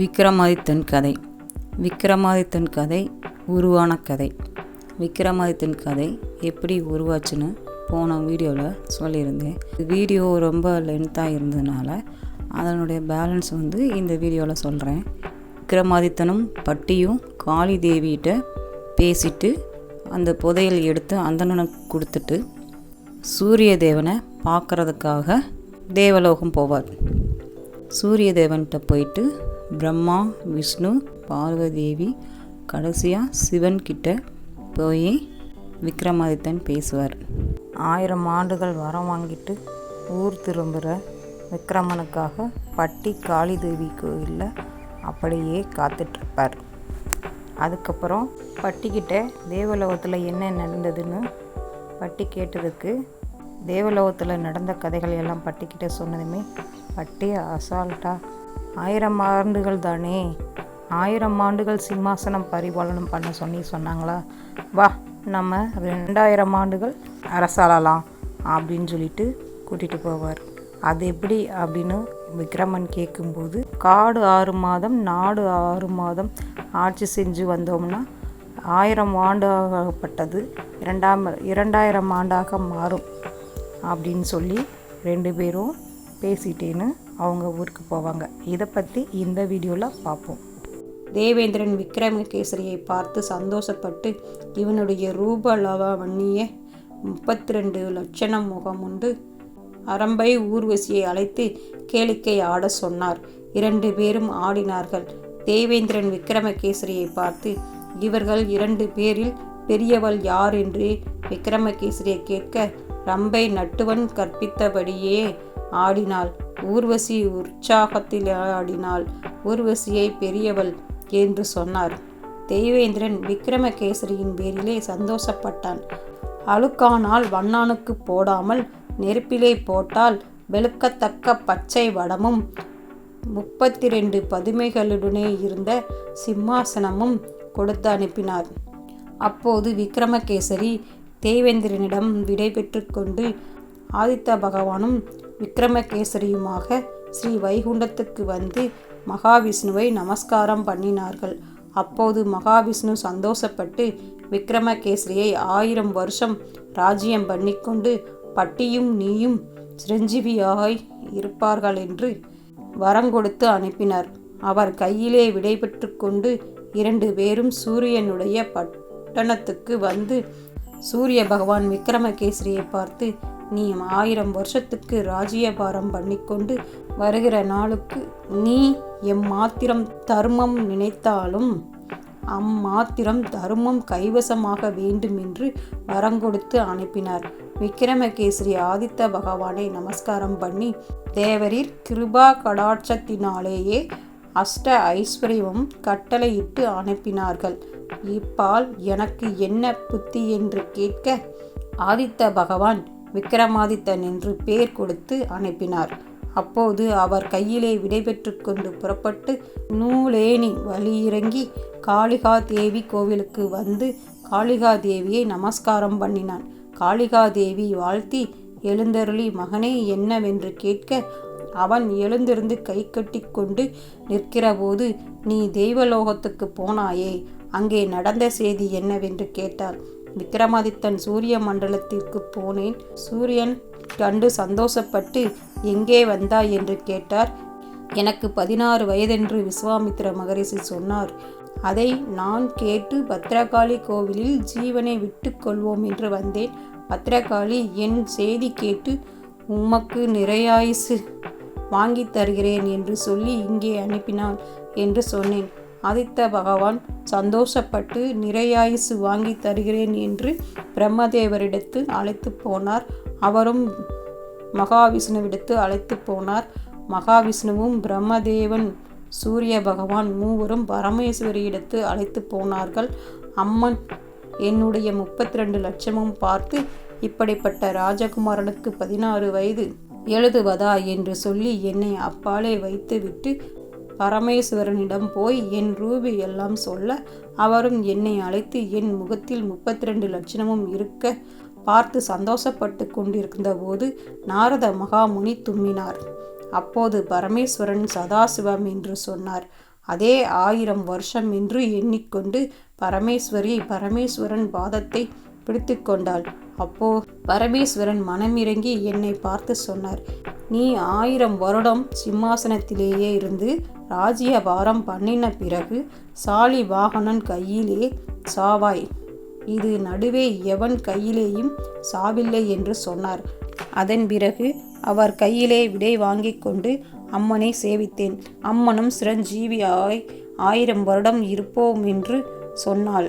விக்ரமாதித்தன் கதை. விக்ரமாதித்தன் கதை உருவான கதை. விக்ரமாதித்தன் கதை எப்படி உருவாச்சுன்னு போன வீடியோவில் சொல்லியிருந்தேன். வீடியோ ரொம்ப லென்த்தாக இருந்ததுனால அதனுடைய பேலன்ஸ் வந்து இந்த வீடியோவில் சொல்கிறேன் விக்ரமாதித்தனும் பட்டியும் காளி தேவிகிட்ட பேசிட்டு அந்த புதையல் எடுத்து அந்தனனுக்கு கொடுத்துட்டு சூரிய தேவனை பார்க்குறதுக்காக தேவலோகம் போவார். சூரிய தேவன்கிட்ட போயிட்டு பிரம்மா விஷ்ணு பார்வதேவி கடைசியாக சிவன் கிட்ட போய் விக்ரமாதித்தன் பேசுவார். ஆயிரம் ஆண்டுகள் வரம் வாங்கிட்டு ஊர் திரும்புகிற விக்ரமனுக்காக பட்டி காளி தேவி கோயிலில் அப்படியே காத்துட்ருப்பார். அதுக்கப்புறம் பட்டிக்கிட்ட தேவலோகத்தில் என்ன நடந்ததுன்னு பட்டி கேட்டதுக்கு தேவலோகத்தில் நடந்த கதைகள் எல்லாம் பட்டிக்கிட்ட சொன்னதுமே பட்டி அசால்ட்டாக ஆயிரம் ஆண்டுகள் தானே? ஆயிரம் ஆண்டுகள் சிம்மாசனம் பரிபாலனம் பண்ண சொல்லி சொன்னாங்களா? வா நம்ம ரெண்டாயிரம் ஆண்டுகள் அரசாளலாம் அப்படின்னு சொல்லிட்டு கூட்டிகிட்டு போவார். அது எப்படி அப்படின்னு விக்ரமன் கேட்கும்போது காடு ஆறு மாதம் நாடு ஆறு மாதம் ஆட்சி செஞ்சு வந்தோம்னா ஆயிரம் ஆண்டாகப்பட்டது இரண்டாம் இரண்டாயிரம் ஆண்டாக மாறும் அப்படின்னு சொல்லி ரெண்டு பேரும் பேசிட்டேன்னு அவங்க ஊருக்கு போவாங்க. இதை பற்றி இந்த வீடியோவில் பார்ப்போம் தேவேந்திரன் விக்ரமகேசரியை பார்த்து சந்தோஷப்பட்டு இவனுடைய ரூப லவண்ணிய முப்பத்தி ரெண்டு லட்சணம் முகம் உண்டு. அரம்பை ஊர்வசியை அழைத்து கேளிக்கை ஆட சொன்னார். இரண்டு பேரும் ஆடினார்கள். தேவேந்திரன் விக்ரமகேசரியை பார்த்து இவர்கள் இரண்டு பேரில் பெரியவள் யார்? என்று விக்ரமகேசரியை கேட்க ரம்பை நட்டுவன் கற்பித்தபடியே ஆடினாள். ஊர்வசி உற்சாகத்தில் ஆடினாள். ஊர்வசியை பெரியவள் என்று சொன்னார். தெய்வேந்திரன் விக்ரமகேசரியின் பேரிலே சந்தோஷப்பட்டான். அழுக்கானால் வண்ணானுக்கு போடாமல் நெருப்பிலே போட்டால் வெளுக்கத்தக்க பச்சை வடமும் முப்பத்தி ரெண்டு பதுமைகளுடனே இருந்த சிம்மாசனமும் கொடுத்து அனுப்பினார். அப்போது விக்ரமகேசரி தேவேந்திரனிடம் விடை பெற்று கொண்டு ஆதித்த பகவானும் விக்ரமகேசரியுமாக ஸ்ரீ வைகுண்டத்துக்கு வந்து மகாவிஷ்ணுவை நமஸ்காரம் பண்ணினார்கள். அப்போது மகாவிஷ்ணு சந்தோஷப்பட்டு விக்ரமகேசரியை ஆயிரம் வருஷம் ராஜ்யம் பண்ணிக்கொண்டு பட்டியும் நீயும் சிரஞ்சீவியாக இருப்பார்கள் என்று வரங்கொடுத்து அனுப்பினார். அவர் கையிலே விடைபெற்று கொண்டு இரண்டு பேரும் சூரியனுடைய பட்டணத்துக்கு வந்து சூரிய பகவான் விக்ரமகேசரியை பார்த்து நீ ஆயிரம் வருஷத்துக்கு ராஜ்யபாரம் பண்ணிக்கொண்டு வருகிற நாளுக்கு நீ எம்மாத்திரம் தர்மம் நினைத்தாலும் அம்மாத்திரம் தர்மம் கைவசமாக வேண்டும் என்று வரங்கொடுத்து அனுப்பினார். விக்ரமகேசரி ஆதித்த பகவானை நமஸ்காரம் பண்ணி தேவரீர் கிருபா கடாட்சத்தினாலேயே அஷ்ட ஐஸ்வர்யமும் கட்டளையிட்டு அனுப்பினார்கள். இப்பால் எனக்கு என்ன புத்தி என்று கேட்க ஆதித்த பகவான் விக்ரமாதித்தன் என்று பேர் கொடுத்து அனுப்பினார். அப்போது அவர் கையிலே விடைபெற்று கொண்டு புறப்பட்டு நூலேணி வழியிறங்கி காளிகா தேவி கோவிலுக்கு வந்து காளிகா தேவியை நமஸ்காரம் பண்ணினான். காளிகா தேவி வாழ்த்தி எழுந்தருளி மகனே என்னவென்று கேட்க அவன் எழுந்திருந்து கை கட்டி கொண்டு நிற்கிறபோது நீ தெய்வலோகத்துக்கு போனாயே அங்கே நடந்த செய்தி என்னவென்று கேட்டார். விக்ரமாதித்தன் சூரிய மண்டலத்திற்கு போனேன். சூரியன் கண்டு சந்தோஷப்பட்டு எங்கே வந்தாய்? என்று கேட்டார். எனக்கு பதினாறு வயதென்று விஸ்வாமித்ர மகரிஷி சொன்னார். அதை நான் கேட்டு பத்ரகாளி கோவிலில் ஜீவனை விட்டு கொள்வோம் என்று வந்தேன். பத்ரகாளி என் செய்தி கேட்டு உமக்கு நிறையாயுசு வாங்கி தருகிறேன் என்று சொல்லி இங்கே அனுப்பினான் என்று சொன்னேன். ஆதித்த பகவான் சந்தோஷப்பட்டு நிறையாயுசு வாங்கி தருகிறேன் என்று பிரம்மதேவரிடத்து அழைத்து போனார். அவரும் மகாவிஷ்ணுவிடத்து அழைத்து போனார். மகாவிஷ்ணுவும் பிரம்மதேவன் சூரிய பகவான் மூவரும் பரமேஸ்வரியிடத்து அழைத்து போனார்கள். அம்மன் என்னுடைய முப்பத்தி ரெண்டு லட்சமும் பார்த்து இப்படிப்பட்ட ராஜகுமாரனுக்கு பதினாறு வயது எழுதுவதா? என்று சொல்லி என்னை அப்பாலே வைத்துவிட்டு பரமேஸ்வரனிடம் போய் என் ரூபி எல்லாம் சொல்ல அவரும் என்னை அழைத்து என் முகத்தில் முப்பத்தி ரெண்டு லட்சணமும் இருக்க பார்த்து சந்தோஷப்பட்டு கொண்டிருந்த போது நாரத மகாமுனி தும்மினார் அப்போது பரமேஸ்வரன் சதாசிவம் என்று சொன்னார். அதே ஆயிரம் வருஷம் என்று எண்ணிக்கொண்டு பரமேஸ்வரி பரமேஸ்வரன் பாதத்தை பிடித்து கொண்டாள். அப்போ பரமேஸ்வரன் மனமிறங்கி என்னை பார்த்து சொன்னார் நீ ஆயிரம் வருடம் சிம்மாசனத்திலேயே இருந்து ராஜ்யபாரம் பண்ணின பிறகு சாலி வாகனன் கையிலே சாவாய். இது நடுவே எவன் கையிலேயும் சாவில்லை என்று சொன்னார். அதன் பிறகு அவர் கையிலே விடை வாங்கி கொண்டு அம்மனை சேவித்தேன். அம்மனும் சிரஞ்சீவியாய் ஆயிரம் வருடம் இருப்போம் என்று சொன்னாள்.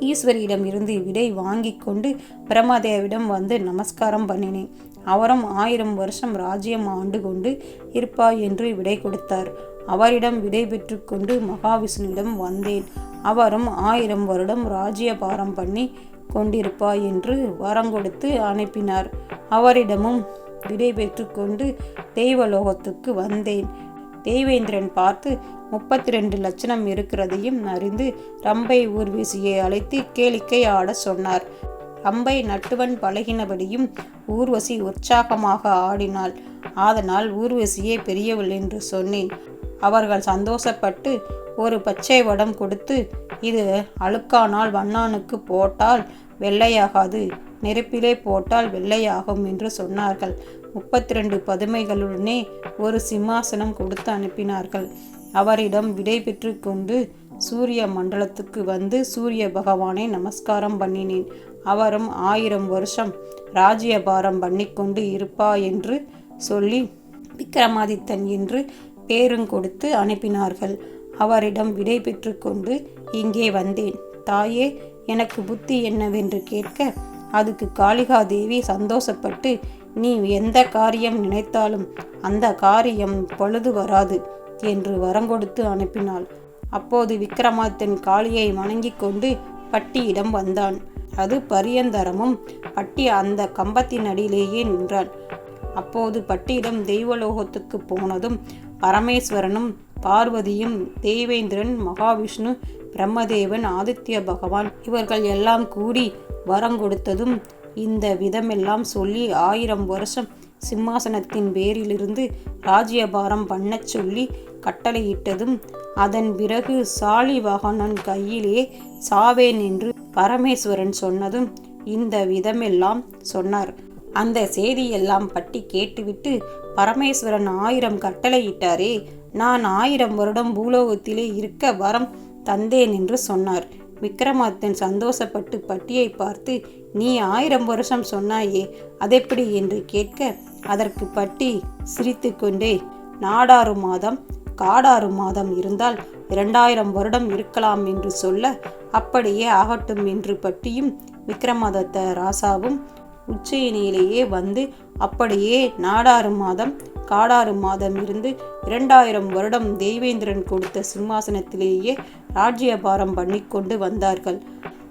ஈஸ்வரியிடம் இருந்து விடை வாங்கி கொண்டு பிரமாதேவிடம் வந்து நமஸ்காரம் பண்ணினேன். அவரும் ஆயிரம் வருஷம் ராஜ்யம் ஆண்டு கொண்டு இருப்பாய் என்று விடை கொடுத்தார். அவரிடம் விடை பெற்றுக்கொண்டு மகாவிஷ்ணுவிடம் வந்தேன். அவரும் ஆயிரம் வருடம் ராஜ்யபாரம் பண்ணி கொண்டிருப்பாய் என்று வரம் கொடுத்து அனுப்பினார். அவரிடமும் விடை பெற்றுக்கொண்டு தெய்வலோகத்துக்கு வந்தேன். தேவேந்திரன் பார்த்து முப்பத்தி ரெண்டு லட்சணம் இருக்கிறதையும் அறிந்து ரம்பை ஊர்வீசியை அழைத்து கேளிக்கை ஆட சொன்னார். கம்பை நட்டுவன் பழகினபடியும் ஊர்வசி உற்சாகமாக ஆடினாள். ஆதனால் ஊர்வசியே பெரியவள் என்று சொன்னேன். அவர்கள் சந்தோஷப்பட்டு ஒரு பச்சை வடம் கொடுத்து இது அழுக்கானால் வண்ணானுக்கு போட்டால் வெள்ளையாகாது நெருப்பிலே போட்டால் வெள்ளையாகும் என்று சொன்னார்கள். முப்பத்தி ரெண்டு பதுமைகளுடனே ஒரு சிம்மாசனம் கொடுத்து அனுப்பினார்கள். அவரிடம் விடை பெற்று கொண்டு சூரிய மண்டலத்துக்கு வந்து சூரிய பகவானை நமஸ்காரம் பண்ணினேன். அவரும் ஆயிரம் வருஷம் ராஜ்யபாரம் பண்ணிக்கொண்டு இருப்பா என்று சொல்லி விக்ரமாதித்தன் என்று பேருங்கொடுத்து அனுப்பினார்கள். அவரிடம் விடை பெற்று கொண்டு இங்கே வந்தேன். தாயே எனக்கு புத்தி என்னவென்று கேட்க அதுக்கு காளிகாதேவி சந்தோஷப்பட்டு நீ எந்த காரியம் நினைத்தாலும் அந்த காரியம் பொழுது வராது என்று வரங்கொடுத்து அனுப்பினாள். அப்போது விக்ரமாதித்தன் காளியை வணங்கிக் கொண்டு பட்டியிடம் வந்தான். அது பரியந்தரமும். பட்டி அந்த கம்பத்தின் அடியிலேயே நின்றான் அப்போது பட்டியிடம் தெய்வலோகத்துக்கு போனதும் பரமேஸ்வரனும் பார்வதியும் தேவேந்திரன் மகாவிஷ்ணு பிரம்மதேவன் ஆதித்ய பகவான் இவர்கள் எல்லாம் கூடி வரங்கொடுத்ததும் இந்த விதமெல்லாம் சொல்லி ஆயிரம் வருஷம் சிம்மாசனத்தின் பேரிலிருந்து ராஜ்யபாரம் பண்ணச் சொல்லி கட்டளையிட்டதும் அதன் பிறகு சாலிவாகனன் கையிலே சாவேன் என்று பரமேஸ்வரன் சொன்னதும் இந்த விதமெல்லாம் சொன்னார். அந்த செய்தியெல்லாம் பட்டி கேட்டுவிட்டு பரமேஸ்வரன் ஆயிரம் கட்டளையிட்டாரே நான் ஆயிரம் வருடம் பூலோகத்திலே இருக்க வரம் தந்தேன் என்று சொன்னார். விக்ரமாத்தன் சந்தோஷப்பட்டு பட்டியை பார்த்து நீ ஆயிரம் வருஷம் சொன்னாயே அதெப்படி என்று கேட்க அதற்கு பட்டி சிரித்து கொண்டே நாடாறு மாதம் காடாறு மாதம் இருந்தால் இரண்டாயிரம் வருடம் இருக்கலாம் என்று சொல்ல அப்படியே ஆகட்டும் என்று பட்டியும் விக்ரமாதத்த ராசாவும் உச்சயினியிலேயே வந்து அப்படியே நாடாறு மாதம் காடாறு மாதம் இருந்து இரண்டாயிரம் வருடம் தேவேந்திரன் கொடுத்த சிம்மாசனத்திலேயே ராஜ்யபாரம் பண்ணி கொண்டு வந்தார்கள்.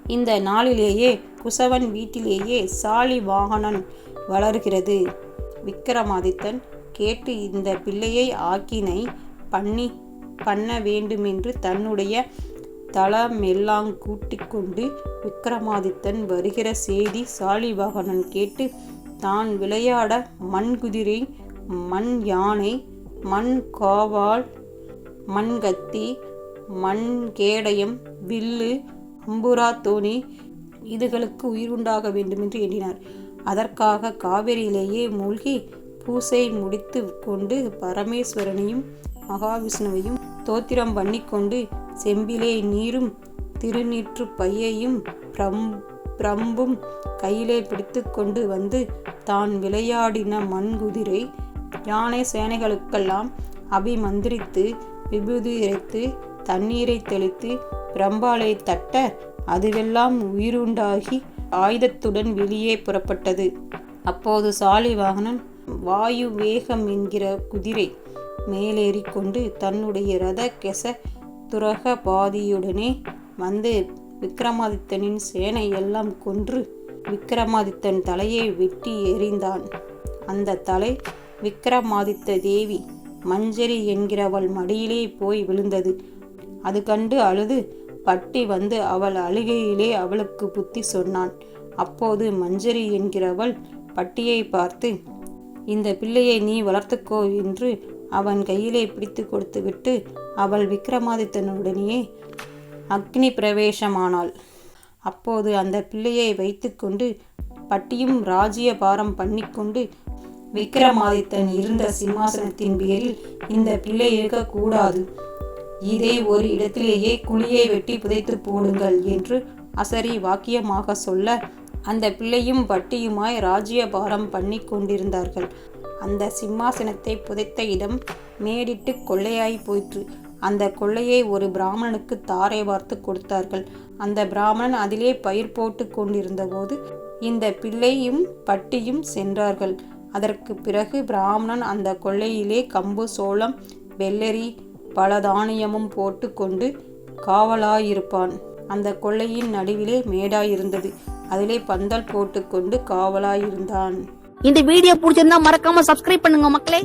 இந்த நாளிலேயே குசவன் வீட்டிலேயே சாலி வாகனன் வளர்கிறது. விக்ரமாதித்தன் கேட்டு இந்த பிள்ளையை ஆக்கினை பண்ணி பண்ண வேண்டுமென்று தன்னுடைய தளமெல்லாம் கூட்டிக் கொண்டு விக்ரமாதித்தன் வருகிற செய்தி சாலிவாகனன் கேட்டு தான் விளையாட மண் குதிரை மண் யானை மண் காவால் மண் கத்தி மண் கேடயம் வில்லு அம்புரா தோணி இதுகளுக்கு உயிர் உண்டாக வேண்டுமென்று எண்ணினார். அதற்காக காவிரியிலேயே மூழ்கி பூசை முடித்து கொண்டு பரமேஸ்வரனையும் மகாவிஷ்ணுவையும் தோத்திரம் பண்ணிக்கொண்டு செம்பிலே நீரும் திருநீற்று பையையும் பிரம் பிரம்பும் கையிலே பிடித்து கொண்டு வந்து தான் விளையாடின மண்குதிரை யானை சேனைகளுக்கெல்லாம் அபிமந்திரித்து விபூதி இறைத்து தண்ணீரை தெளித்து பிரம்பாலை தட்ட அதுவெல்லாம் உயிருண்டாகி ஆயுதத்துடன் வெளியே புறப்பட்டது. அப்போது சாலிவாகனன் வாயு வேகம் என்கிற குதிரை மேலேறி கொண்டு தன்னுடைய ரத கெச துரக பாதியுடனே வந்து விக்ரமாதித்தனின் சேனை எல்லாம் கொன்று விக்ரமாதித்தன் தலையை வெட்டி எறிந்தான். அந்த தலை விக்ரமாதித்த தேவி மஞ்சரி என்கிறவள் மடியிலே போய் விழுந்தது. அது கண்டு அழுது பட்டி வந்து அவள் அழுகையிலே அவளுக்கு புத்தி சொன்னான். அப்போது மஞ்சரி என்கிறவள் பட்டியை பார்த்து இந்த பிள்ளையை நீ வளர்த்துக்கோ என்று அவன் கையிலே பிடித்து கொடுத்துவிட்டு அவள் விக்ரமாதித்தனுடனேயே அக்னி பிரவேசமானாள். அப்போது அந்த பிள்ளையை வைத்துக்கொண்டு பட்டியும் ராஜ்ய பாரம் பண்ணிக்கொண்டு விக்ரமாதித்தன் இருந்த சிம்மாசனத்தின் பேரில் இந்த பிள்ளை இருக்கக்கூடாது. இதே ஒரு இடத்திலேயே குழியை வெட்டி புதைத்து போடுங்கள் என்று அசரி வாக்கியமாக சொல்ல அந்த பிள்ளையும் பட்டியுமாய் ராஜ்ய பாரம் பண்ணி கொண்டிருந்தார்கள். அந்த சிம்மாசனத்தை புதைத்த இடம் மேடிட்டு கொள்ளையாய் போயிற்று. அந்த கொள்ளையை ஒரு பிராமணனுக்கு தாரை வார்த்து கொடுத்தார்கள். அந்த பிராமணன் அதிலே பயிர் போட்டு கொண்டிருந்தபோது இந்த பிள்ளையும் பட்டியும் சென்றார்கள். அதற்கு பிறகு பிராமணன் அந்த கொள்ளையிலே கம்பு சோளம் வெள்ளரி பல தானியமும் போட்டு கொண்டு காவலாயிருப்பான். அந்த கொள்ளையின் நடுவிலே மேடாயிருந்தது. அதிலே பந்தல் போட்டுக்கொண்டு காவலாயிருந்தான். இந்த வீடியோ பிடிச்சிருந்தா மறக்காம சப்ஸ்கிரைப் பண்ணுங்க மக்களே.